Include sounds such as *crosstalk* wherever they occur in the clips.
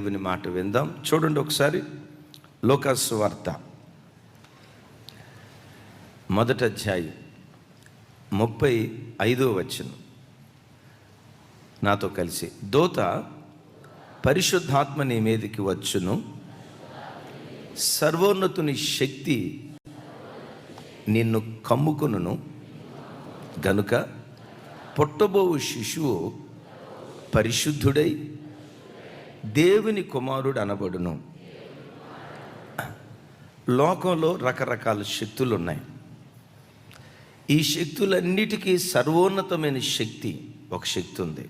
దేవుని మాట విందాం. చూడండి ఒకసారి లోకాసు వార్త. మొదట అధ్యాయం ముప్పై ఐదో వచ్చిన నాతో కలిసి దోత పరిశుద్ధాత్మ నీ మీదకి వచ్చును. సర్వోన్నతుని శక్తి నిన్ను కమ్ముకును గనుక పుట్టబోవు శిశువు పరిశుద్ధుడై దేవుని కుమారుడు అనబడును. లోకంలో రకరకాల శక్తులు ఉన్నాయి ఈ శక్తులన్నిటికీ సర్వోన్నతమైన శక్తి ఒక శక్తి ఉంది.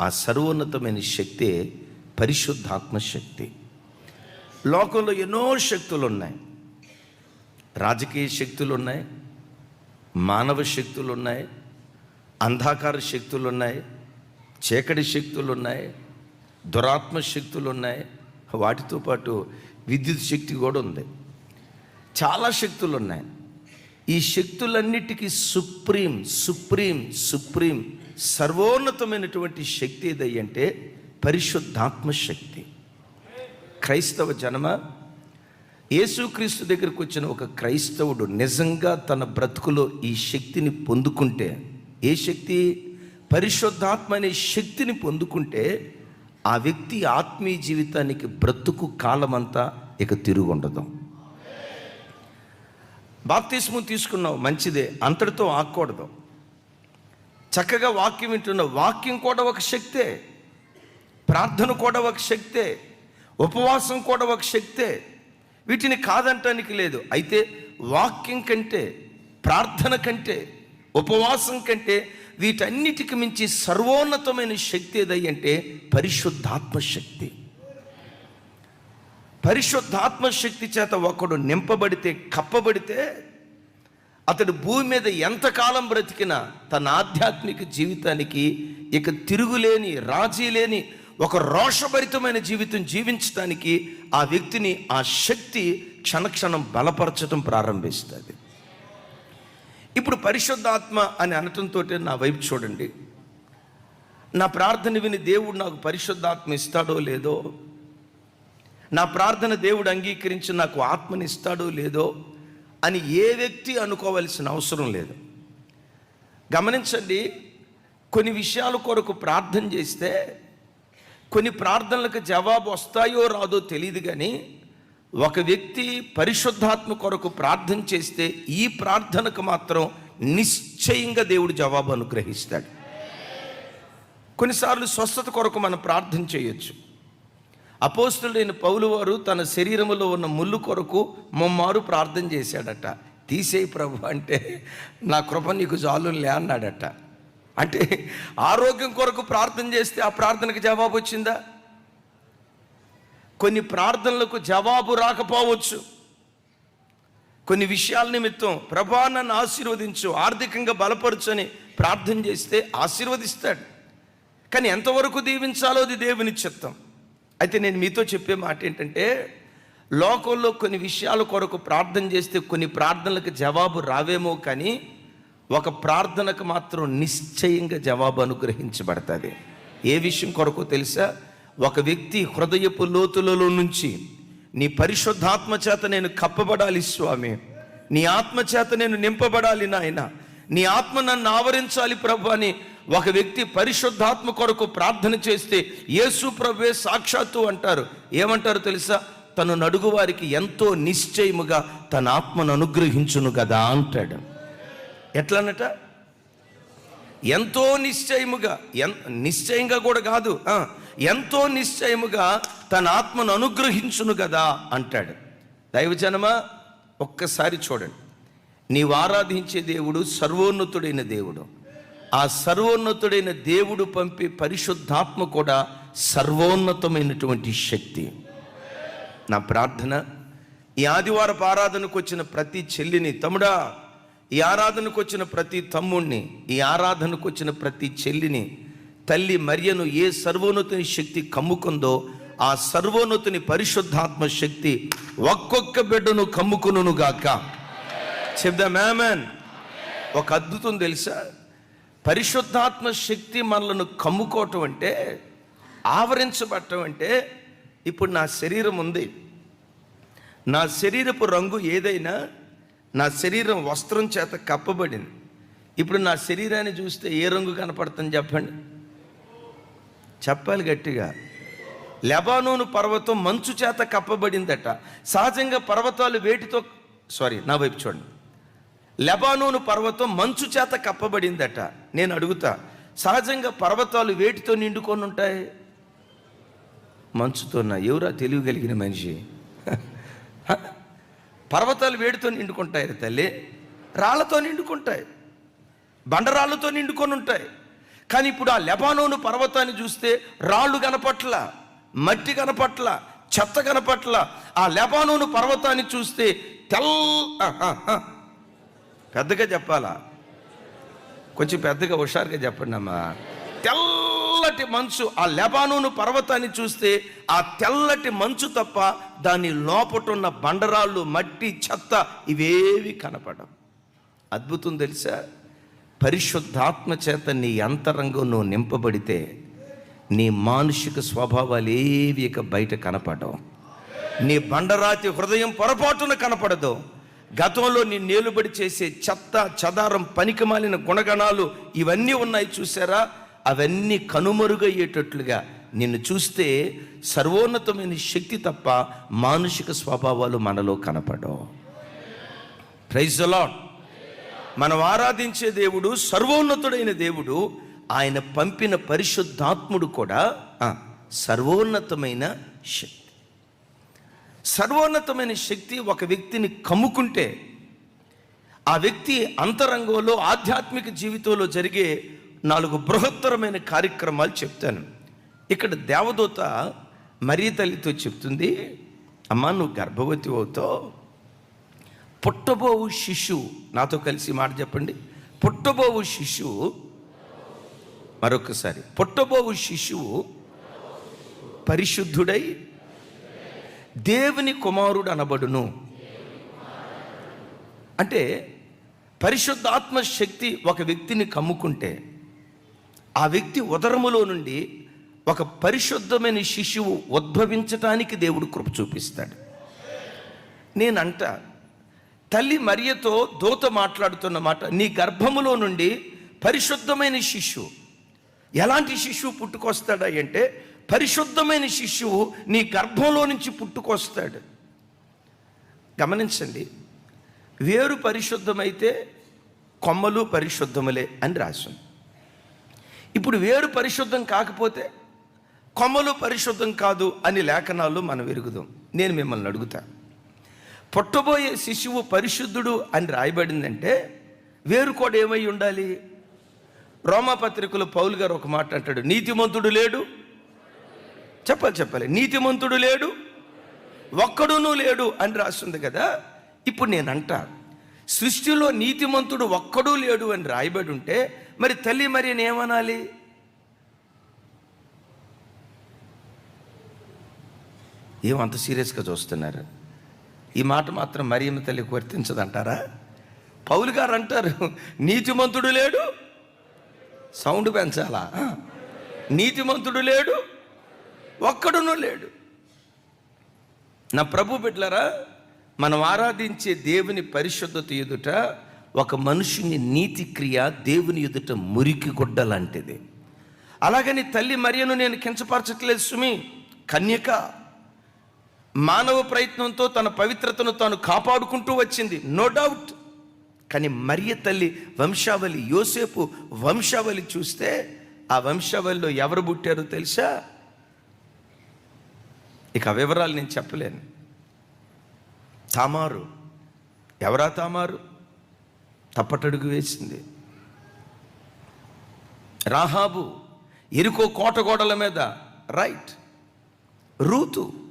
ఆ సర్వోన్నతమైన శక్తే పరిశుద్ధాత్మ శక్తి. లోకంలో ఎన్నో శక్తులు ఉన్నాయి రాజకీయ శక్తులు ఉన్నాయి మానవ శక్తులు ఉన్నాయి అంధాకార శక్తులు ఉన్నాయి చీకటి శక్తులు ఉన్నాయి దురాత్మ శక్తులు ఉన్నాయి. వాటితో పాటు విద్యుత్ శక్తి కూడా ఉంది. చాలా శక్తులు ఉన్నాయి. ఈ శక్తులన్నిటికీ సుప్రీం సుప్రీం సుప్రీం సర్వోన్నతమైనటువంటి శక్తి ఏదయ్యంటే పరిశుద్ధాత్మ శక్తి క్రైస్తవ జనమ యేసుక్రీస్తు దగ్గరకు వచ్చిన ఒక క్రైస్తవుడు నిజంగా తన బ్రతుకులో ఈ శక్తిని పొందుకుంటే ఏ శక్తి? పరిశుద్ధాత్మ అనే శక్తిని పొందుకుంటే ఆ వ్యక్తి ఆత్మీయ జీవితానికి బ్రతుకు కాలమంతా ఇక తిరుగుండదు. బాప్తిస్ము తీసుకున్నావు మంచిదే అంతటితో ఆకూడదు చక్కగా వాక్యం వింటున్న వాక్యం కూడా ఒక శక్తే. ప్రార్థన కూడా ఒక శక్తే. ఉపవాసం కూడా ఒక శక్తే. వీటిని కాదంటానికి లేదు. అయితే వాక్యం కంటే ప్రార్థన కంటే ఉపవాసం కంటే వీటన్నిటికి మించి సర్వోన్నతమైన శక్తి ఏదంటే పరిశుద్ధాత్మ శక్తి పరిశుద్ధాత్మ శక్తి చేత ఒకడు నింపబడితే కప్పబడితే అతడు భూమి మీద ఎంతకాలం బ్రతికినా తన ఆధ్యాత్మిక జీవితానికి ఇక తిరుగులేని రాజీ లేని ఒక రోషభరితమైన జీవితం జీవించడానికి ఆ వ్యక్తిని ఆ శక్తి క్షణక్షణం బలపరచడం ప్రారంభిస్తుంది. ఇప్పుడు పరిశుద్ధాత్మ అని అనటంతో నా వైపు చూడండి. నా ప్రార్థన విని దేవుడు నాకు పరిశుద్ధాత్మ ఇస్తాడో లేదో నా ప్రార్థన దేవుడు అంగీకరించి నాకు ఆత్మని ఇస్తాడో లేదో అని ఏ వ్యక్తి అనుకోవలసిన అవసరం లేదు. గమనించండి కొన్ని విషయాల కొరకు ప్రార్థన చేస్తే కొన్ని ప్రార్థనలకు జవాబు వస్తాయో రాదో తెలియదు కానీ ఒక వ్యక్తి పరిశుద్ధాత్మ కొరకు ప్రార్థన చేస్తే ఈ ప్రార్థనకు మాత్రం నిశ్చయంగా దేవుడు జవాబు అనుగ్రహిస్తాడు. కొన్నిసార్లు స్వస్థత కొరకు మనం ప్రార్థన చేయొచ్చు. అపోస్తుడైన పౌలు వారు తన శరీరంలో ఉన్న ముళ్ళు కొరకు ముమ్మారు ప్రార్థన చేశాడట. తీసేయి ప్రభు అంటే నా కృప నీకు జాలులే అన్నాడట. అంటే ఆరోగ్యం కొరకు ప్రార్థన చేస్తే ఆ ప్రార్థనకు జవాబు వచ్చిందా? కొన్ని ప్రార్థనలకు జవాబు రాకపోవచ్చు. కొన్ని విషయాల నిమిత్తం ప్రభా నన్ను ఆశీర్వదించు ఆర్థికంగా బలపరచని ప్రార్థన చేస్తే ఆశీర్వదిస్తాడు. కానీ ఎంతవరకు దీవించాలో అది దేవుని చిత్తం. అయితే నేను మీతో చెప్పే మాట ఏంటంటే లోకంలో కొన్ని విషయాల కొరకు ప్రార్థన చేస్తే కొన్ని ప్రార్థనలకు జవాబు రావేమో కానీ ఒక ప్రార్థనకు మాత్రం నిశ్చయంగా జవాబు అనుగ్రహించబడుతుంది. ఏ విషయం కొరకు తెలుసా? ఒక వ్యక్తి హృదయపు లోతులలో నుంచి నీ పరిశుద్ధాత్మ చేత నేను కప్పబడాలి స్వామి. నీ ఆత్మ చేత నేను నింపబడాలి నాయన. నీ ఆత్మ నన్ను ఆవరించాలి ప్రభు అని ఒక వ్యక్తి పరిశుద్ధాత్మ కొరకు ప్రార్థన చేస్తే యేసు ప్రభువే సాక్షాత్తు అంటారు. ఏమంటారు తెలుసా? తను నడుగు వారికి ఎంతో నిశ్చయముగా తన ఆత్మను అనుగ్రహించును కదా అంటాడు. ఎట్లనట? ఎంతో నిశ్చయముగా. ఎన్ నిశ్చయంగా కూడా కాదు. ఎంతో నిశ్చయముగా తన ఆత్మను అనుగ్రహించును కదా అంటాడు. దైవజనమా ఒక్కసారి చూడండి. నీవు ఆరాధించే దేవుడు సర్వోన్నతుడైన దేవుడు. ఆ సర్వోన్నతుడైన దేవుడు పంపే పరిశుద్ధాత్మ కూడా సర్వోన్నతమైనటువంటి శక్తి. నా ప్రార్థన ఈ ఆదివారపు ఆరాధనకు వచ్చిన ప్రతి చెల్లిని తమ్ముడా ఈ ఆరాధనకు వచ్చిన ప్రతి తమ్ముణ్ణి ఈ ఆరాధనకు వచ్చిన ప్రతి చెల్లిని తల్లి మరియను ఏ సర్వోన్నతుని శక్తి కమ్ముకుందో ఆ సర్వోన్నతుని పరిశుద్ధాత్మ శక్తి ఒక్కొక్క బిడ్డను కమ్ముకును గాక. చెప్దా మ్యామన్ ఒక అద్భుతం తెలుసా? పరిశుద్ధాత్మ శక్తి మనలను కమ్ముకోవటం అంటే ఆవరించబడటం అంటే ఇప్పుడు నా శరీరం ఉంది. నా శరీరపు రంగు ఏదైనా నా శరీరం వస్త్రం చేత కప్పబడింది. ఇప్పుడు నా శరీరాన్ని చూస్తే ఏ రంగు కనపడుతుంది చెప్పండి. చెప్పాలి గట్టిగా. లెబానోను పర్వతం మంచు చేత కప్పబడిందట. సహజంగా పర్వతాలు వేటితో సారీ నా వైపు చూడండి. లెబానోను పర్వతం మంచు చేత కప్పబడిందట. నేను అడుగుతా సహజంగా పర్వతాలు వేటితో నిండుకొని ఉంటాయి? మంచుతోనా ఎవరా తెలియగలిగిన మనిషి? పర్వతాలు వేడితో నిండుకుంటాయి తల్లి. రాళ్ళతో నిండుకుంటాయి. బండరాళ్ళతో నిండుకొని ఉంటాయి. కానీ ఇప్పుడు ఆ లెబానోను పర్వతాన్ని చూస్తే రాళ్ళు కనపట్ల మట్టి కనపట్ల చెత్త కనపట్ల ఆ లెబానోను పర్వతాన్ని చూస్తే తెల్ పెద్దగా చెప్పాలా? కొంచెం పెద్దగా హుషారుగా చెప్పండి అమ్మా. తెల్లటి మంచు ఆ లెబానోను పర్వతాన్ని చూస్తే ఆ తెల్లటి మంచు తప్ప దాని లోపటున్న బండరాళ్ళు మట్టి చెత్త ఇవేవి కనపడం అద్భుతం తెలుసా? పరిశుద్ధాత్మ చేత నీ అంతరంగం నువ్వు నింపబడితే నీ మానుషిక స్వభావాలు ఏవి ఇక బయట కనపడవు. నీ బండరాతి హృదయం పొరపాటున కనపడదు. గతంలో నీ నేలుబడి చేసే చెత్త చదారం పనికిమాలిన గుణగణాలు ఇవన్నీ ఉన్నాయి చూసారా? అవన్నీ కనుమరుగయ్యేటట్లుగా నిన్ను చూస్తే సర్వోన్నతమైన శక్తి తప్ప మానుషిక స్వభావాలు మనలో కనపడవు. ప్రైజ్ లాట్ మనం ఆరాధించే దేవుడు సర్వోన్నతుడైన దేవుడు ఆయన పంపిన పరిశుద్ధాత్ముడు కూడా సర్వోన్నతమైన శక్తి. సర్వోన్నతమైన శక్తి ఒక వ్యక్తిని కమ్ముకుంటే ఆ వ్యక్తి అంతరంగంలో ఆధ్యాత్మిక జీవితంలో జరిగే నాలుగు బృహత్తరమైన కార్యక్రమాలు చెప్తాను. ఇక్కడ దేవదూత మరీ తల్లితో చెప్తుంది అమ్మా నువ్వు గర్భవతి అవుతావు పుట్టబోవు శిశువు నాతో కలిసి మాట చెప్పండి. పుట్టబోవు శిశువు మరొకసారి. పుట్టబోవు శిశువు పరిశుద్ధుడై దేవుని కుమారుడు అనబడును. అంటే పరిశుద్ధాత్మ శక్తి ఒక వ్యక్తిని కమ్ముకుంటే ఆ వ్యక్తి ఉదరములో నుండి ఒక పరిశుద్ధమైన శిశువు ఉద్భవించటానికి దేవుడు కృప చూపిస్తాడు. నేనంట తల్లి మరియతో దూత మాట్లాడుతున్న మాట నీ గర్భములో నుండి పరిశుద్ధమైన శిష్యువు ఎలాంటి శిశువు పుట్టుకొస్తాడా అంటే పరిశుద్ధమైన శిశువు నీ గర్భంలో నుంచి పుట్టుకొస్తాడు. గమనించండి వేరు పరిశుద్ధమైతే కొమ్మలు పరిశుద్ధములే అని రాసింది. ఇప్పుడు వేరు పరిశుద్ధం కాకపోతే కొమ్మలు పరిశుద్ధం కాదు అని లేఖనాలు మనం ఎరుగుదాం. నేను మిమ్మల్ని అడుగుతాను పుట్టబోయే శిశువు పరిశుద్ధుడు అని రాయబడిందంటే వేరు కూడా ఏమై ఉండాలి? రోమాపత్రికలో పౌలు గారు ఒక మాట అంటాడు నీతిమంతుడు లేడు. చెప్పాలి చెప్పాలి. నీతిమంతుడు లేడు ఒక్కడునూ లేడు అని రాస్తుంది కదా? ఇప్పుడు నేను అంటా సృష్టిలో నీతిమంతుడు ఒక్కడూ లేడు అని రాయబడి ఉంటే మరి తల్లి మరి నేమనాలి ఏమంత సీరియస్గా చూస్తున్నారు? ఈ మాట మాత్రం మరియమ్మ తల్లికి వర్తించదంటారా? పౌలు గారు అంటారు నీతిమంతుడు లేడు సౌండ్ పెంచాలా? నీతిమంతుడు లేడు ఒక్కడునూ లేడు. నా ప్రభు బిడ్లరా మనం ఆరాధించే దేవుని పరిశుద్ధత ఎదుట ఒక మనుషుని నీతి క్రియ దేవుని ఎదుట మురికి గుడ్డ లాంటిది అలాగని తల్లి మరియను నేను కించపరచట్లేదు సుమి కన్యక. మానవ ప్రయత్నంతో తన పవిత్రతను తాను కాపాడుకుంటూ వచ్చింది. నో డౌట్ కానీ మరియ తల్లి వంశావళి యోసేపు వంశావళి చూస్తే ఆ వంశావళిలో ఎవరు పుట్టారో తెలుసా? ఇక వివరాలు నేను చెప్పలేను. తామారు. ఎవరా తామారు? తప్పటడుగు వేసింది. రాహాబు. ఎరుకో కోట గోడల మీద. Right Ruth.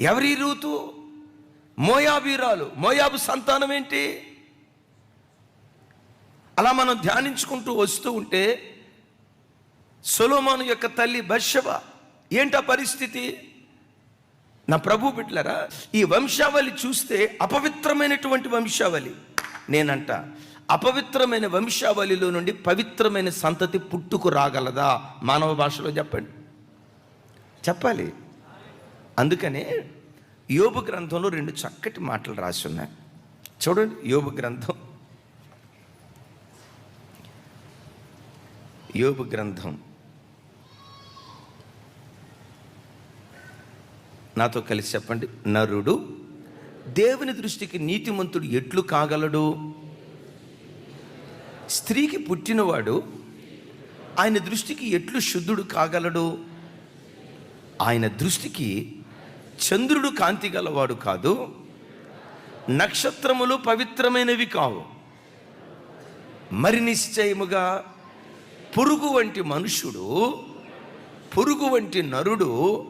ఎవరి రూతు? మోయాబీరాలు మోయాబు సంతానం ఏంటి? అలా మనం ధ్యానించుకుంటూ వస్తూ ఉంటే సొలోమాను యొక్క తల్లి బర్షబ ఏంటా పరిస్థితి? నా ప్రభు బిడ్లరా ఈ వంశావళి చూస్తే అపవిత్రమైనటువంటి వంశావళి. నేనంట అపవిత్రమైన వంశావళిలో నుండి పవిత్రమైన సంతతి పుట్టుకు రాగలదా? మానవ భాషలో చెప్పండి. చెప్పాలి. అందుకనే యోబు గ్రంథంలో రెండు చక్కటి మాటలు రాసి ఉన్నాయి. చూడండి యోబు గ్రంథం. యోబు గ్రంథం. నాతో కలిసి చెప్పండి. నరుడు దేవుని దృష్టికి నీతిమంతుడు ఎట్లు కాగలడు? స్త్రీకి పుట్టినవాడు ఆయన దృష్టికి ఎట్లు శుద్ధుడు కాగలడు? ఆయన దృష్టికి చంద్రుడు కాంతి గలవాడు కాదు. నక్షత్రములు పవిత్రమైనవి కావు. మరి నిశ్చయముగా పురుగు వంటి మనుషుడు పురుగు వంటి నరుడు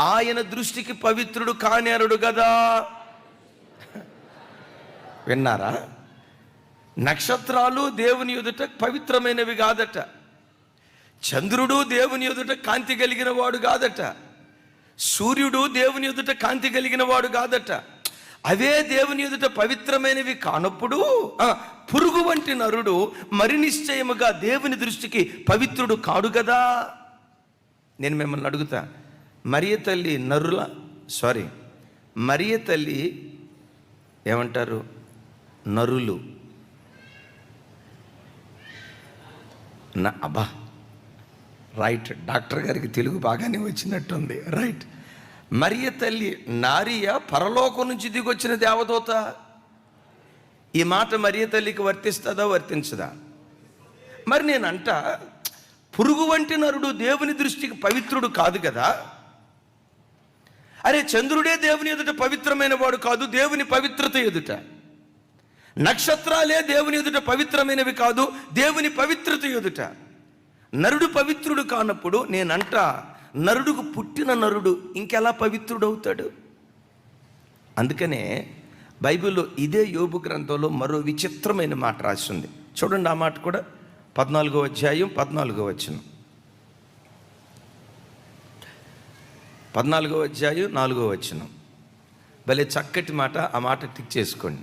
ఆయన దృష్టికి పవిత్రుడు కానేరుడు కదా విన్నారా? నక్షత్రాలు దేవుని ఎదుట పవిత్రమైనవి కాదట. చంద్రుడు దేవుని ఎదుట కాంతి కలిగిన వాడు కాదట. సూర్యుడు దేవుని ఎదుట కాంతి కలిగిన వాడు కాదట. అవే దేవుని ఎదుట పవిత్రమైనవి కానప్పుడు పురుగు వంటి నరుడు మరి నిశ్చయముగా దేవుని దృష్టికి పవిత్రుడు కాడు కదా? నేను మిమ్మల్ని అడుగుతా. మరియ తల్లి నరుల సారీ మరియ తల్లి ఏమంటారు? నరులు. నా అబ్బా రైట్ డాక్టర్ గారికి తెలుగు బాగానే వచ్చినట్టుంది. రైట్ మరియ తల్లి నారియ పరలోకం నుంచి దిగొచ్చిన దేవదూత. ఈ మాట మరియ తల్లికి వర్తిస్తుందా వర్తించదా? మరి నేనంట పురుగు వంటి నరుడు దేవుని దృష్టికి పవిత్రుడు కాదు కదా? అరే చంద్రుడే దేవుని ఎదుట పవిత్రమైన వాడు కాదు దేవుని పవిత్రత ఎదుట. నక్షత్రాలే దేవుని ఎదుట పవిత్రమైనవి కాదు దేవుని పవిత్రత ఎదుట. నరుడు పవిత్రుడు కానప్పుడు నేనంట నరుడుకు పుట్టిన నరుడు ఇంకెలా పవిత్రుడవుతాడు? అందుకనే బైబిల్లో ఇదే యోబు గ్రంథంలో మరో విచిత్రమైన మాట రాసి ఉంది చూడండి ఆ మాట కూడా పద్నాలుగో అధ్యాయం పద్నాలుగో వచ్చిన పద్నాలుగో అధ్యాయం నాలుగో వచ్చిన భలే చక్కటి మాట ఆ మాట టిక్ చేసుకోండి.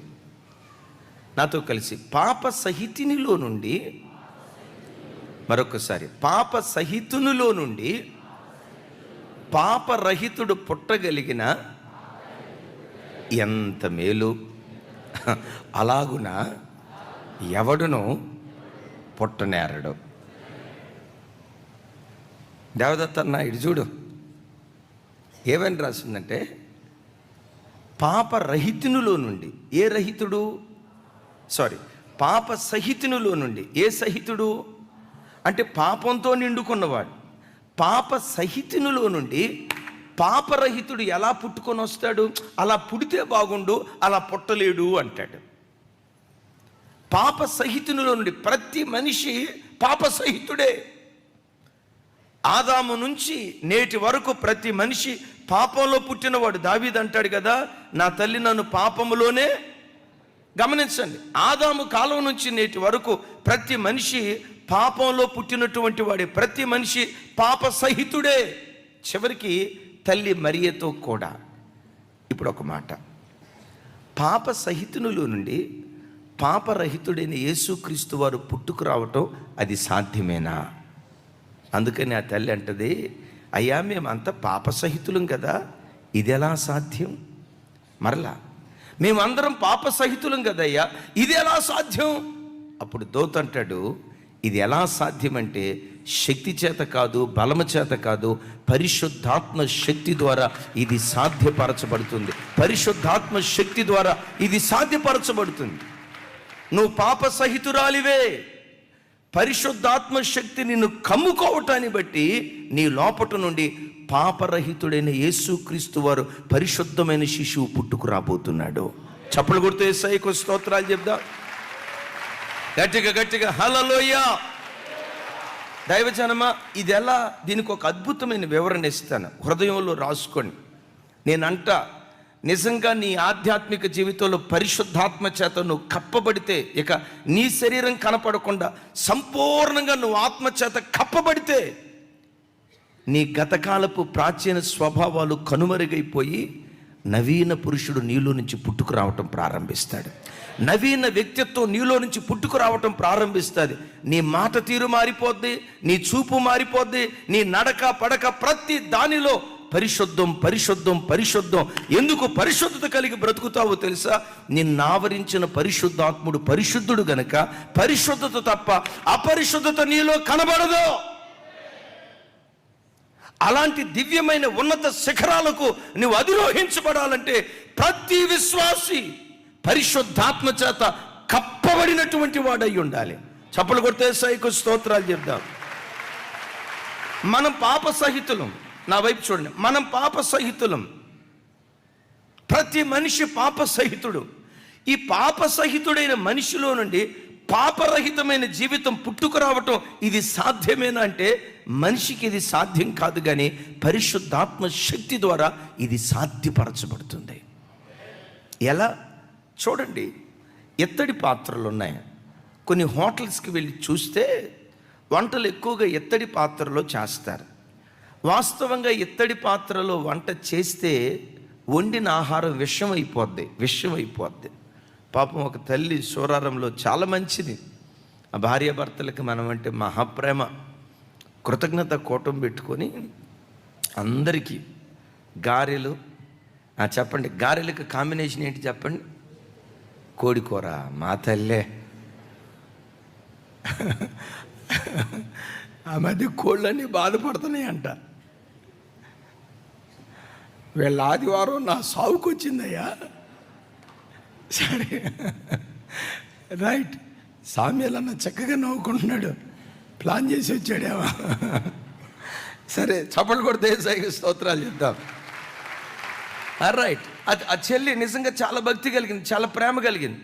నాతో కలిసి పాప సహితినిలో నుండి మరొకసారి పాప సహితునిలో నుండి పాపరహితుడు పుట్టగలిగిన ఎంత మేలు? అలాగున? ఎవడును పుట్టనేరడు? దేవదత్త అన్న ఇటు చూడు. ఏమని రాసిందంటే పాప రహితునిలో నుండి. ఏ రహితుడు? సారీ పాప సహితునిలో నుండి. ఏ సహితుడు? అంటే పాపంతో నిండుకున్నవాడు. పాప సహితునిలో నుండి పాపరహితుడు ఎలా పుట్టుకొని వస్తాడు? అలా పుడితే బాగుండు అలా పుట్టలేడు అంటాడు. పాప సహితునిలో నుండి ప్రతి మనిషి పాప సహితుడే. ఆదాము నుంచి నేటి వరకు ప్రతి మనిషి పాపంలో పుట్టినవాడు దావీద్ అంటాడు కదా నా తల్లి నన్ను పాపములోనే గమనించండి. ఆదాము కాలం నుంచి నేటి వరకు ప్రతి మనిషి పాపంలో పుట్టినటువంటి వాడే ప్రతి మనిషి పాప సహితుడే. చివరికి తల్లి మరియతో కూడా. ఇప్పుడు ఒక మాట. పాప సహితునులో నుండి పాపరహితుడైన యేసుక్రీస్తు వారు పుట్టుకు రావటం అది సాధ్యమేనా? అందుకని ఆ తల్లి అంటది అయ్యా మేమంతా పాప సహితులం కదా. ఇది ఎలా సాధ్యం? మరలా మేమందరం పాప సహితులం కదయ్యా. ఇది ఎలా సాధ్యం? అప్పుడు దోత అంటాడు ఇది ఎలా సాధ్యమంటే శక్తి చేత కాదు బలము చేత కాదు పరిశుద్ధాత్మ శక్తి ద్వారా ఇది సాధ్యపరచబడుతుంది. పరిశుద్ధాత్మ శక్తి ద్వారా ఇది సాధ్యపరచబడుతుంది. నువ్వు పాప సహితురాలివే. పరిశుద్ధాత్మ శక్తి నిన్ను కమ్ముకోవటాన్ని బట్టి నీ లోపట నుండి పాపరహితుడైన యేసుక్రీస్తు వారు పరిశుద్ధమైన శిశువు పుట్టుకు రాబోతున్నాడు. చప్పలు కొడుతూ ఏసైకు స్తోత్రాలు చెప్దా. గట్టిగా గట్టిగా హలలోయ దైవజనమా ఇది ఎలా దీనికి ఒక అద్భుతమైన వివరణ ఇస్తాను. హృదయంలో రాసుకోండి నేనంట నిజంగా నీ ఆధ్యాత్మిక జీవితంలో పరిశుద్ధాత్మ చేత నువ్వు కప్పబడితే ఇక నీ శరీరం కనపడకుండా సంపూర్ణంగా నువ్వు ఆత్మ చేత కప్పబడితే నీ గతకాలపు ప్రాచీన స్వభావాలు కనుమరుగైపోయి నవీన పురుషుడు నీలో నుంచి పుట్టుకు రావటం ప్రారంభిస్తాడు. నవీన వ్యక్తిత్వం నీలో నుంచి పుట్టుకు రావటం ప్రారంభిస్తుంది. నీ మాట తీరు మారిపోద్ది నీ చూపు మారిపోద్ది నీ నడక పడక ప్రతి దానిలో పరిశుద్ధం పరిశుద్ధం పరిశుద్ధం. ఎందుకు పరిశుద్ధత కలిగి బ్రతుకుతావో తెలుసా? నిన్ను ఆవరించిన పరిశుద్ధాత్ముడు పరిశుద్ధుడు గనక పరిశుద్ధత తప్ప అపరిశుద్ధత నీలో కనబడదు. అలాంటి దివ్యమైన ఉన్నత శిఖరాలకు నువ్వు అధిరోహించబడాలంటే ప్రతి విశ్వాసి పరిశుద్ధాత్మ చేత కప్పబడినటువంటి వాడై ఉండాలి. చప్పలు కొడితే సైకు స్తోత్రాలు చెప్దాం. మనం పాప సహితులం. నా వైపు చూడండి. మనం పాప సహితులం. ప్రతి మనిషి పాప సహితుడు. ఈ పాప సహితుడైన మనిషిలో నుండి పాపరహితమైన జీవితం పుట్టుకు రావటం ఇది సాధ్యమేనా అంటే మనిషికి ఇది సాధ్యం కాదు కానీ పరిశుద్ధాత్మ శక్తి ద్వారా ఇది సాధ్యపరచబడుతుంది. ఎలా? చూడండి ఎత్తడి పాత్రలు ఉన్నాయి కొన్ని హోటల్స్కి వెళ్ళి చూస్తే వంటలు ఎక్కువగా ఎత్తడి పాత్రలో చేస్తారు. వాస్తవంగా ఇత్తడి పాత్రలో వంట చేస్తే వండిన ఆహారం విషం అయిపోద్ది విషం అయిపోద్ది. పాపం ఒక తల్లి సూరారంలో చాలా మంచిది. ఆ భార్యాభర్తలకి మనం అంటే మహాప్రేమ కృతజ్ఞత కూటం పెట్టుకొని అందరికీ గారెలు చెప్పండి గారెలకు కాంబినేషన్ ఏంటి చెప్పండి? కోడికూర మా తల్లే. ఆ మధ్య కోళ్ళన్నీ బాధపడుతున్నాయి అంట వీళ్ళ ఆదివారం నా సావుకొచ్చిందయ్యా. వచ్చిందయ్యా సరే. రైట్. సామ్యాలన్న చక్కగా నవ్వుకుంటున్నాడు. ప్లాన్ చేసి వచ్చాడేవా సరే చప్పలు కొడితే సైకి స్తోత్రాలు చెప్తాం రైట్ అది ఆ చెల్లి నిజంగా చాలా భక్తి కలిగింది చాలా ప్రేమ కలిగింది.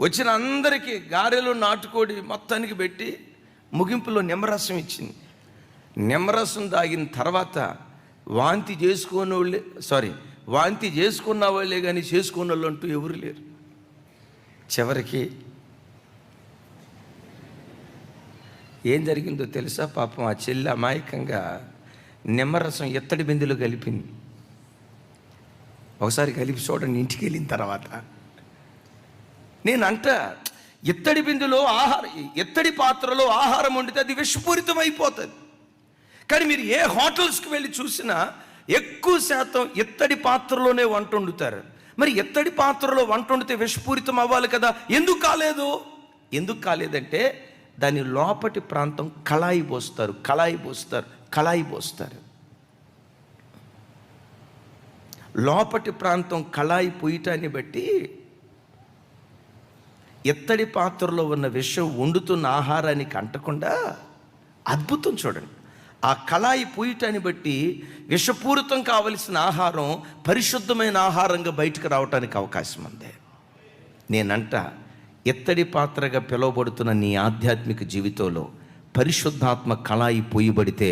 వచ్చిన అందరికీ గారెలు నాటుకోడి మొత్తానికి పెట్టి ముగింపులో నిమ్మరసం ఇచ్చింది. నిమ్మరసం తాగిన తర్వాత వాంతి చేసుకోని వాళ్ళే సారీ వాంతి చేసుకున్న వాళ్ళే కానీ చేసుకున్న వాళ్ళు అంటూ ఎవరు లేరు. చివరికి ఏం జరిగిందో తెలుసా పాపం? ఆ చెల్లి అమాయకంగా నిమ్మరసం ఎత్తడి బిందులో కలిపింది. ఒకసారి కలిపి చూడండి ఇంటికి వెళ్ళిన తర్వాత. నేను అంట ఎత్తడి బిందులో ఆహారం ఎత్తడి పాత్రలో ఆహారం వండితే అది విషపూరితం అయిపోతుంది కానీ మీరు ఏ హోటల్స్కి వెళ్ళి చూసినా ఎక్కువ శాతం ఎత్తడి పాత్రలోనే వంట వండుతారు. మరి ఎత్తడి పాత్రలో వంట వండితే విషపూరితం అవ్వాలి కదా? ఎందుకు కాలేదు? ఎందుకు కాలేదంటే దాని లోపటి ప్రాంతం కళాయి పోస్తారు కళాయి పోస్తారు కళాయి పోస్తారు. లోపటి ప్రాంతం కళాయి పోయటాన్ని బట్టి ఎత్తడి పాత్రలో ఉన్న విషం వండుతున్న ఆహారానికి అంటకుండా అద్భుతం చూడండి. ఆ కళాయి పూయటాన్ని బట్టి విషపూరితం కావలసిన ఆహారం పరిశుద్ధమైన ఆహారంగా బయటకు రావటానికి అవకాశం ఉంది. నేనంట ఎత్తడి పాత్రగా పిలువబడుతున్న నీ ఆధ్యాత్మిక జీవితంలో పరిశుద్ధాత్మ కళాయి పోయబడితే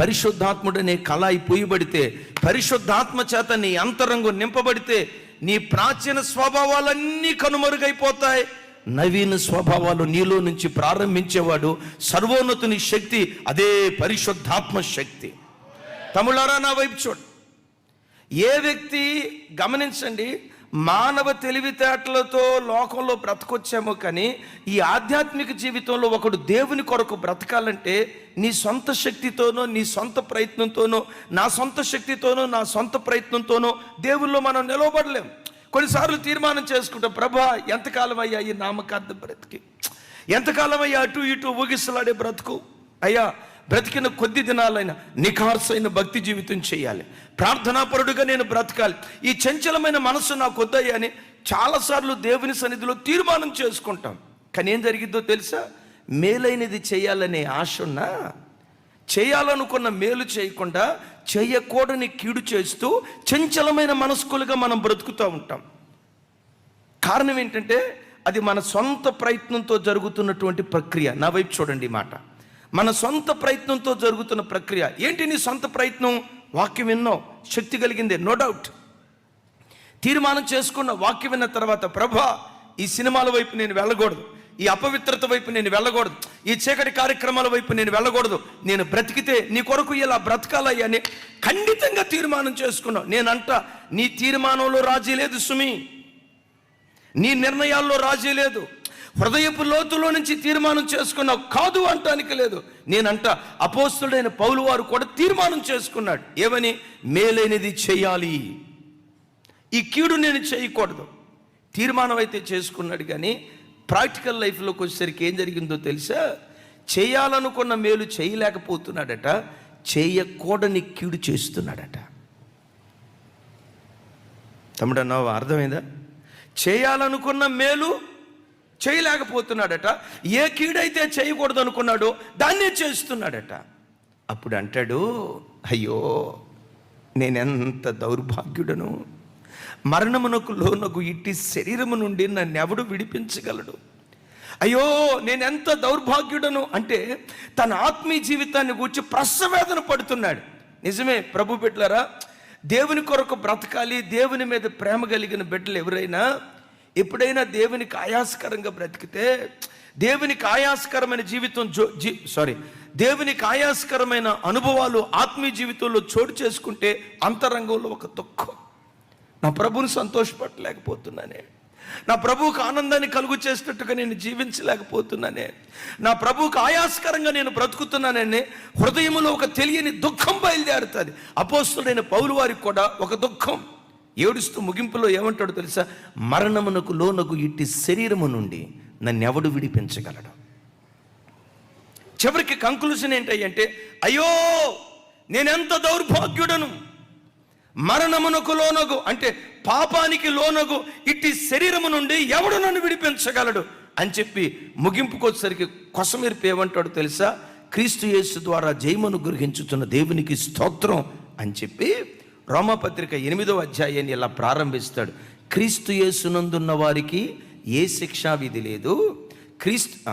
పరిశుద్ధాత్ముడనే కళాయి పోయబడితే పరిశుద్ధాత్మ చేత నీ అంతరంగం నింపబడితే నీ ప్రాచీన స్వభావాలన్నీ కనుమరుగైపోతాయి. నవీన స్వభావాలు నీలో నుంచి ప్రారంభించేవాడు సర్వోన్నతుని శక్తి అదే పరిశుద్ధాత్మ శక్తి. తమిళారా నా వైపు చూడు. ఏ వ్యక్తి గమనించండి మానవ తెలివితేటలతో లోకంలో బ్రతకొచ్చామో కానీ ఈ ఆధ్యాత్మిక జీవితంలో ఒకడు దేవుని కొరకు బ్రతకాలంటే నీ సొంత శక్తితోనో నీ సొంత ప్రయత్నంతోనో నా సొంత శక్తితోనో నా సొంత ప్రయత్నంతోనో దేవుల్లో మనం నిలవబడలేం. కొన్నిసార్లు తీర్మానం చేసుకుంటాం ప్రభా ఎంతకాలం అయ్యా ఈ నామకార్థ బ్రతికి? ఎంతకాలం అయ్యా అటు ఇటు ఊగిసలాడే బ్రతుకు? అయ్యా బ్రతికిన కొద్ది దినాలైన నిఖార్సైన భక్తి జీవితం చేయాలి. ప్రార్థనాపరుడుగా నేను బ్రతకాలి. ఈ చంచలమైన మనస్సు నాకు వద్దయ్యా అని చాలాసార్లు దేవుని సన్నిధిలో తీర్మానం చేసుకుంటాం. కానీ ఏం జరిగిద్దో తెలుసా? మేలైనది చేయాలనే ఆశ ఉన్నా చేయాలనుకున్న మేలు చేయకుండా చేయకూడని కీడు చేస్తూ చంచలమైన మనస్కులుగా మనం బ్రతుకుతూ ఉంటాం. కారణం ఏంటంటే అది మన సొంత ప్రయత్నంతో జరుగుతున్నటువంటి ప్రక్రియ. నా వైపు చూడండి మాట. మన సొంత ప్రయత్నంతో జరుగుతున్న ప్రక్రియ. ఏంటి నీ సొంత ప్రయత్నం? వాక్యం విన్నావు శక్తి కలిగిందే నో డౌట్. తీర్మానం చేసుకున్న వాక్యం విన్న తర్వాత ప్రభా ఈ సినిమాల వైపు నేను వెళ్ళకూడదు. ఈ అపవిత్రత వైపు నేను వెళ్ళకూడదు. ఈ చీకటి కార్యక్రమాల వైపు నేను వెళ్ళకూడదు. నేను బ్రతికితే నీ కొరకు ఇలా బ్రతకాలయ్యా అని ఖండితంగా తీర్మానం చేసుకున్నావు. నేనంట నీ తీర్మానంలో రాజీ లేదు సుమి. నీ నిర్ణయాల్లో రాజీ లేదు. హృదయపు లోతులో నుంచి తీర్మానం చేసుకున్నావు. కాదు అంటానికి లేదు. నేనంట అపోస్తుడైన పౌలు వారు కూడా తీర్మానం చేసుకున్నాడు. ఏమని? మేలైనది చేయాలి. ఈ కీడు నేను చేయకూడదు. తీర్మానం అయితే చేసుకున్నాడు కానీ ప్రాక్టికల్ లైఫ్లోకి వచ్చేసరికి ఏం జరిగిందో తెలుసా? చేయాలనుకున్న మేలు చేయలేకపోతున్నాడట చేయకూడని కీడు చేస్తున్నాడట. తమ్ముడన్నావు అర్థమైందా? చేయాలనుకున్న మేలు చేయలేకపోతున్నాడట ఏ కీడైతే చేయకూడదు అనుకున్నాడో దాన్నే చేస్తున్నాడట. అప్పుడు అంటాడు అయ్యో నేనెంత దౌర్భాగ్యుడను? మరణమునకు లోనకు ఇట్టి శరీరము నుండి నన్ను ఎవడు విడిపించగలడు. అయ్యో నేనెంత దౌర్భాగ్యుడను అంటే తన ఆత్మీయ జీవితాన్ని గూర్చి ప్రసవేదన పడుతున్నాడు. నిజమే ప్రభు బిడ్డలరా దేవుని కొరకు బ్రతకాలి దేవుని మీద ప్రేమ కలిగిన బిడ్డలు ఎవరైనా ఎప్పుడైనా దేవునికి ఆయాస్కరంగా బ్రతికితే దేవునికి ఆయాస్కరమైన జీవితం జో జీ సారీ దేవునికి ఆయాస్కరమైన అనుభవాలు ఆత్మీయ జీవితంలో చోటు చేసుకుంటే అంతరంగంలో ఒక దుఃఖం. నా ప్రభుని సంతోషపడలేకపోతున్నానే నా ప్రభువుకు ఆనందాన్ని కలుగు చేసినట్టుగా నేను. జీవించలేకపోతున్నానే నా ప్రభువుకు ఆయాస్కరంగా నేను బ్రతుకుతున్నానని హృదయంలో ఒక తెలియని దుఃఖం బయలుదేరుతుంది. అపోస్తుడైన పౌలు వారికి కూడా ఒక దుఃఖం. ఏడుస్తూ ముగింపులో ఏమంటాడో తెలుసా? మరణమునకు లోనకు ఇట్టి శరీరము నుండి నన్ను ఎవడు విడిపించగలడు? చివరికి కంక్లూజన్ ఏంటంటే అయ్యో నేనెంత దౌర్భాగ్యుడను? మరణమునకు లోనగు అంటే పాపానికి లోనగు ఇట్టి శరీరము నుండి ఎవడు నన్ను విడిపించగలడు? అని చెప్పి ముగింపుకొచ్చేసరికి కొసమెరిపి ఏమంటాడు తెలుసా? క్రీస్తు యేసు ద్వారా జయమును గ్రహించుతున్న దేవునికి స్తోత్రం అని చెప్పి రోమపత్రిక ఎనిమిదో అధ్యాయాన్ని ఇలా ప్రారంభిస్తాడు. క్రీస్తు యేసునందున్న వారికి ఏ శిక్షా విధి లేదు. క్రీస్తు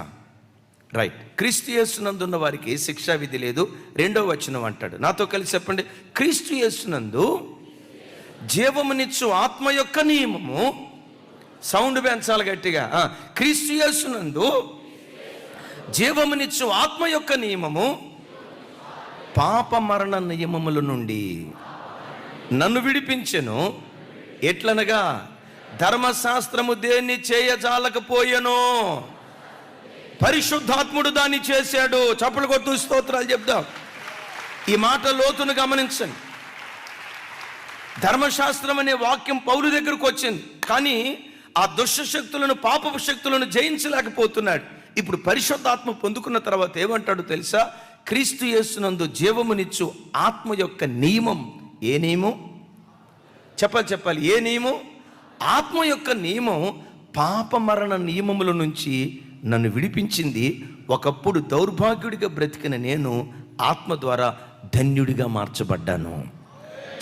రైట్ క్రీస్తు యేసునందున్న వారికి ఏ శిక్షా విధి లేదు. రెండో వచనం అంటాడు. నాతో కలిసి చెప్పండి. క్రీస్తు యేసునందు జీవమునిచ్చు ఆత్మ యొక్క నియమము. సౌండ్ పెంచాలి గట్టిగా. క్రీస్తు యేసునందు జీవమునిచ్చు ఆత్మ యొక్క నియమము. పాప మరణ నియమముల నుండి నన్ను విడిపించెను. ఎట్లనగా? ధర్మశాస్త్రము దేన్ని చేయజాలకపోయెనో. పరిశుద్ధాత్ముడు దాన్ని చేశాడు. చప్పలు కొట్టు స్తోత్రాలు చెప్దాం. ఈ మాట లోతును గమనించండి. ధర్మశాస్త్రం అనే వాక్యం పౌలు దగ్గరకు వచ్చింది. కానీ ఆ దుష్ట శక్తులను పాపపు శక్తులను జయించలేకపోతున్నాడు. ఇప్పుడు పరిశుద్ధాత్మ పొందుకున్న తర్వాత ఏమంటాడు తెలుసా? క్రీస్తు యేసునందు జీవమునిచ్చు ఆత్మ యొక్క నియమం ఏ నియమం? చెప్పాలి చెప్పాలి. ఏ నియమం? ఆత్మ యొక్క నియమం పాప మరణ నియమముల నుంచి నన్ను విడిపించింది ఒకప్పుడు దౌర్భాగ్యుడిగా బ్రతికిన నేను ఆత్మ ద్వారా ధన్యుడిగా మార్చబడ్డాను.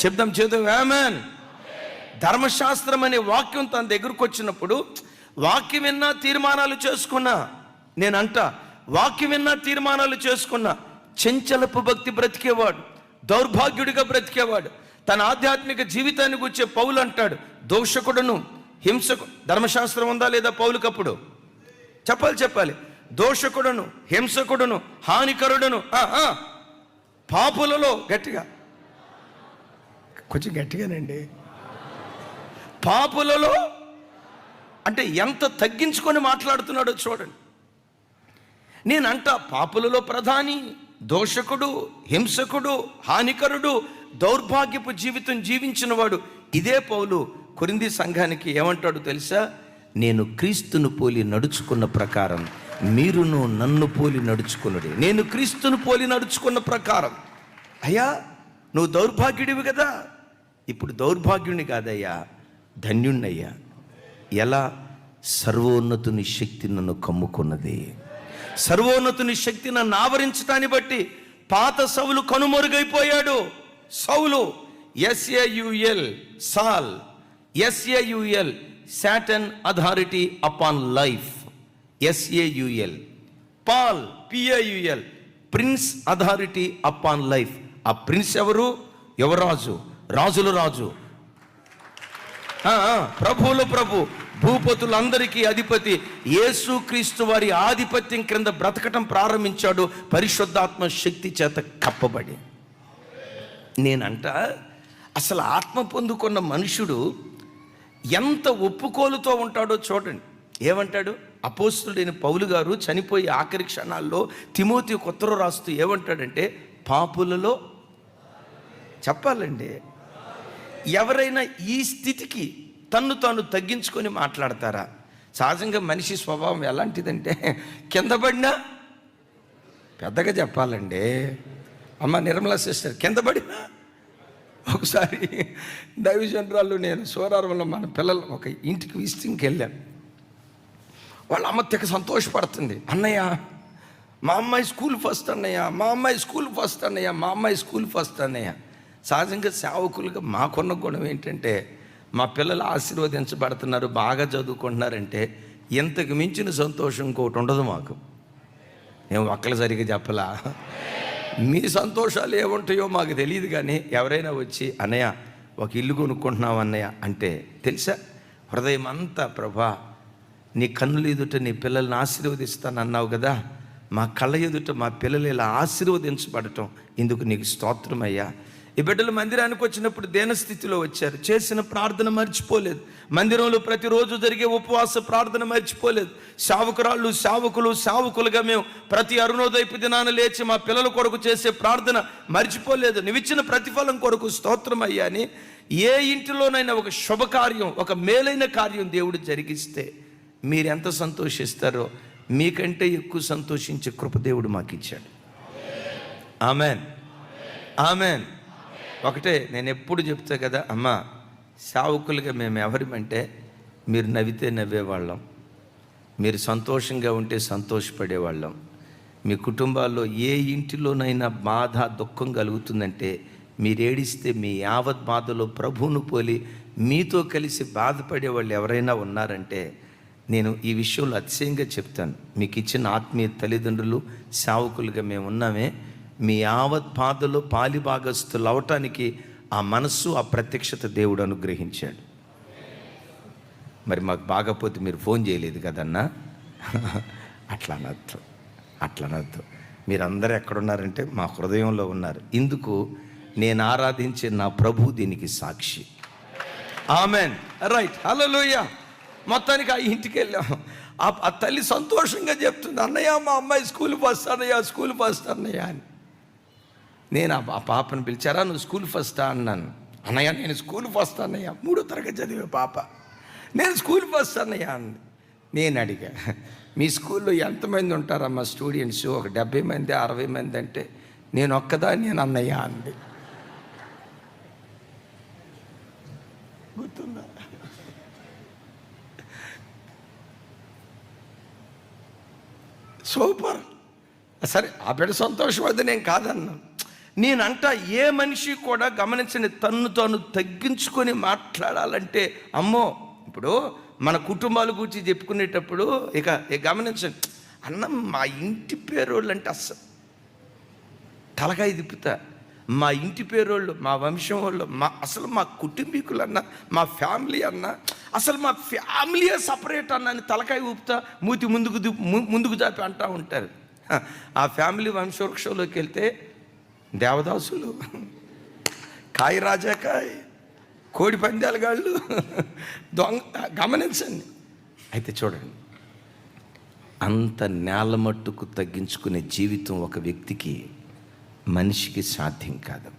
చెప్దాం చేద్దాం ఆమెన్. ధర్మశాస్త్రం అనే వాక్యం తన దగ్గరకు వచ్చినప్పుడు వాక్యం విన్నా తీర్మానాలు చేసుకున్నా. నేనంట వాక్యం విన్నా తీర్మానాలు చేసుకున్నా. చెంచలపు భక్తి బ్రతికేవాడు దౌర్భాగ్యుడిగా బ్రతికేవాడు. తన ఆధ్యాత్మిక జీవితాన్ని గుచ్చే పౌలు అంటాడు దోషకుడును హింసకు ధర్మశాస్త్రం ఉందా లేదా పౌలుకప్పుడు? చెప్పాలి చెప్పాలి. దోషకుడును హింసకుడును హానికరుడును ఆ, ఆ, పాపులలో గట్టిగా. కొంచెం గట్టిగానండి. పాపులలో అంటే ఎంత తగ్గించుకొని మాట్లాడుతున్నాడో చూడండి. నేనంట పాపులలో ప్రధాని దోషకుడు హింసకుడు హానికరుడు దౌర్భాగ్యపు జీవితం జీవించినవాడు. ఇదే పౌలు కొరింది సంఘానికి ఏమంటాడు తెలుసా? నేను క్రీస్తును పోలి నడుచుకున్న ప్రకారం మీరును నన్ను పోలి నడుచుకున్నది నేను క్రీస్తును పోలి నడుచుకున్న ప్రకారం. అయ్యా నువ్వు దౌర్భాగ్యుడివి కదా. ఇప్పుడు దౌర్భాగ్యుని కాదయ్యా ధన్యుణ్ణయ్యా. ఎలా? సర్వోన్నతుని శక్తి నన్ను కమ్ముకున్నది. సర్వోన్నతుని శక్తి నన్ను ఆవరించటాన్ని బట్టి పాత సౌలు కనుమరుగైపోయాడు. Saul S A U L Saul S A U L Satan authority upon life S A U L Paul P A U L prince authority upon life ఆ ప్రిన్స్ ఎవరు? యువరాజు. రాజుల రాజు. ప్రభువులు ప్రభువుల ప్రభు. భూపతులందరికీ అధిపతి. యేసుక్రీస్తు వారి ఆధిపత్యం క్రింద బ్రతకటం ప్రారంభించాడు. పరిశుద్ధాత్మ శక్తి చేత కప్పబడి. నేనంట అసలు ఆత్మ పొందుకున్న మనుషుడు ఎంత ఒప్పుకోలుతో ఉంటాడో చూడండి. ఏమంటాడు? అపోస్తుడైన పౌలు గారు చనిపోయి ఆఖరి క్షణాల్లో తిమోతి కొత్తరు రాస్తూ ఏమంటాడంటే పాపులలో చెప్పాలండి ఎవరైనా ఈ స్థితికి తన్ను తాను తగ్గించుకొని మాట్లాడతారా? సహజంగా మనిషి స్వభావం ఎలాంటిదంటే కింద పడినా పెద్దగా చెప్పాలండి. అమ్మ నిర్మలా సిస్టర్ కింద పడినా ఒకసారి దైవజనరాలు నేను సోరారంలో మన పిల్లలు ఒక ఇంటికి విజిటింగ్కి వెళ్ళాం వాళ్ళ అమ్మ తెగ సంతోషపడుతుంది. అన్నయ్య మా అమ్మాయి స్కూల్ ఫస్ట్ అన్నయ్య మా అమ్మాయి స్కూల్ ఫస్ట్ అన్నయ్య మా అమ్మాయి స్కూల్ ఫస్ట్ అన్నయ్య. సహజంగా సేవకులుగా మాకున్న గుణం ఏంటంటే మా పిల్లలు ఆశీర్వదించబడుతున్నారు బాగా చదువుకుంటున్నారంటే ఇంతకు మించిన సంతోషం ఇంకోటి ఉండదు మాకు. మేము ఒక్కలు సరిగా చెప్పలా? మీ సంతోషాలు ఏముంటాయో మాకు తెలియదు కానీ ఎవరైనా వచ్చి అన్నయ్య ఒక ఇల్లు కొనుక్కుంటున్నాం అన్నయ్య అంటే తెలుసా? హృదయం అంతా ప్రభా నీ కన్నులు ఎదుట నీ పిల్లల్ని ఆశీర్వదిస్తాను అన్నావు కదా మా కళ్ళ ఎదుట మా పిల్లలు ఇలా ఆశీర్వదించబడటం ఇందుకు నీకు స్తోత్రమయ్యా ఈ బిడ్డలు మందిరానికి వచ్చినప్పుడు దేన స్థితిలో వచ్చారు? చేసిన ప్రార్థన మర్చిపోలేదు. మందిరంలో ప్రతిరోజు జరిగే ఉపవాస ప్రార్థన మర్చిపోలేదు. సావుకురాళ్ళు సావుకులు సావుకులుగా మేము ప్రతి అరుణోదయపు దినాన లేచి మా పిల్లల కొరకు చేసే ప్రార్థన మర్చిపోలేదు. నువ్విచ్చిన ప్రతిఫలం కొరకు స్తోత్రం అయ్యా అని ఏ ఇంటిలోనైనా ఒక శుభకార్యం ఒక మేలైన కార్యం దేవుడు జరిగిస్తే మీరు ఎంత సంతోషిస్తారో మీకంటే ఎక్కువ సంతోషించే కృప దేవుడు మాకు ఇచ్చాడు ఆమెన్. ఆమెన్. ఒకటే నేను ఎప్పుడు చెప్తా కదా అమ్మ సావుకులుగా మేము ఎవరిమంటే మీరు నవ్వితే నవ్వేవాళ్ళం మీరు సంతోషంగా ఉంటే సంతోషపడేవాళ్ళం. మీ కుటుంబాల్లో ఏ ఇంటిలోనైనా బాధ దుఃఖం కలుగుతుందంటే మీరు ఏడిస్తే మీ యావత్ బాధలో ప్రభువును పోలి మీతో కలిసి బాధపడే వాళ్ళు ఎవరైనా ఉన్నారంటే నేను ఈ విషయంలో అతిశయంగా చెప్తాను. మీకు ఇచ్చిన ఆత్మీయ తల్లిదండ్రులు సావుకులుగా మేము ఉన్నామే మీ యావత్ బాధలో పాలిభాగస్తులు అవటానికి ఆ మనస్సు ఆ ప్రత్యక్షత దేవుడు అనుగ్రహించాడు. మరి మాకు బాగపోతే మీరు ఫోన్ చేయలేదు కదన్నా? *laughs* అట్లా అనద్దు అట్లా అనద్దు మీరందరూ ఎక్కడున్నారంటే మా హృదయంలో ఉన్నారు. ఇందుకు నేను ఆరాధించే నా ప్రభు దీనికి సాక్షి. ఆమెన్. రైట్. హలో మొత్తానికి ఆ ఇంటికి వెళ్ళాము ఆ ఆ తల్లి సంతోషంగా చెప్తుంది అన్నయ్య మా అమ్మాయి స్కూల్ ఫస్ట్ అన్నయ్య స్కూల్ ఫస్ట్ అన్నయ్య అని. నేను ఆ పాపను పిలిచారా? నువ్వు స్కూల్ ఫస్టా? అన్నాను. అన్నయ్య నేను స్కూల్ ఫస్ట్ అన్నయ్య. మూడో తరగతి చదివే పాప. నేను స్కూల్ ఫస్ట్ అన్నయ్య అంది. నేను అడిగా. మీ స్కూల్లో ఎంతమంది ఉంటారమ్మా స్టూడెంట్స్? ఒక డెబ్బై మంది అరవై మంది అంటే నేను ఒక్కదాన్ని నేను అన్నయ్య అంది. గుర్తుందా? సూపర్. సరే ఆ బిడ్డ సంతోషం అది నేను కాదన్నాను. నేనంట ఏ మనిషి కూడా గమనించని తన్ను తాను తగ్గించుకొని మాట్లాడాలంటే అమ్మో ఇప్పుడు మన కుటుంబాల గురించి చెప్పుకునేటప్పుడు ఇక ఇక గమనించండి అన్న మా ఇంటి పేరోళ్ళు అంటే అస్సలు. తలకాయ తిప్పుతా. మా ఇంటి పేరోళ్ళు మా వంశం వాళ్ళు మా అసలు మా కుటుంబీకులు అన్న మా ఫ్యామిలీ అన్న అసలు మా ఫ్యామిలీయే సపరేట్ అన్న అని తలకాయ ఊపుతా మూతి ముందుకు ము- ముందుకు జాపి అంటూ ఉంటారు. ఆ ఫ్యామిలీ వంశవృక్షంలోకి వెళ్తే దేవదాసులు. కాయ రాజా కాయ్ కోడి పందాలగాళ్ళు దొంగ గమనించండి. అయితే చూడండి అంత నేల మట్టుకు తగ్గించుకునే జీవితం ఒక వ్యక్తికి మనిషికి సాధ్యం కాదు.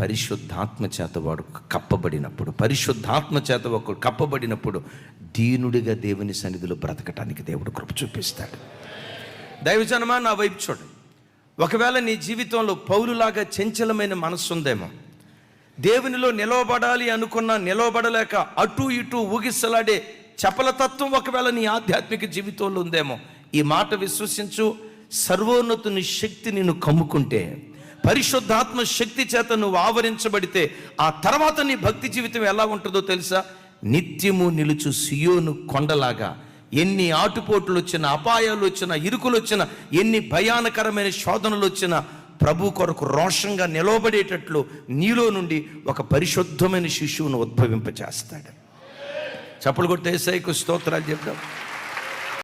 పరిశుద్ధాత్మ చేత వాడు కప్పబడినప్పుడు పరిశుద్ధాత్మ చేత ఒకడు కప్పబడినప్పుడు దీనుడిగా దేవుని సన్నిధిలో బ్రతకటానికి దేవుడు కృప చూపిస్తాడు. దైవజనమా నా వైపు చూడండి. ఒకవేళ నీ జీవితంలో పౌరులాగా చంచలమైన మనస్సు ఉందేమో దేవునిలో నిలవబడాలి అనుకున్న నిలవబడలేక అటు ఇటు ఊగిసలాడే చపలతత్వం ఒకవేళ నీ ఆధ్యాత్మిక జీవితంలో ఉందేమో ఈ మాట విశ్వసించు. సర్వోన్నతుని శక్తి నిన్ను కమ్ముకుంటే పరిశుద్ధాత్మ శక్తి చేత నువ్వు ఆవరించబడితే ఆ తర్వాత నీ భక్తి జీవితం ఎలా ఉంటుందో తెలుసా? నిత్యము నిలుచు సియోను కొండలాగా ఎన్ని ఆటుపోట్లు వచ్చినా అపాయాలు వచ్చినా ఇరుకులు వచ్చినా ఎన్ని భయానకరమైన శోధనలు వచ్చినా ప్రభు కొరకు రోషంగా నిలవబడేటట్లు నీలో నుండి ఒక పరిశుద్ధమైన శిశువును ఉద్భవింపచేస్తాడు చప్పులు కొట్టే స్తోత్రాలు చెప్దాం.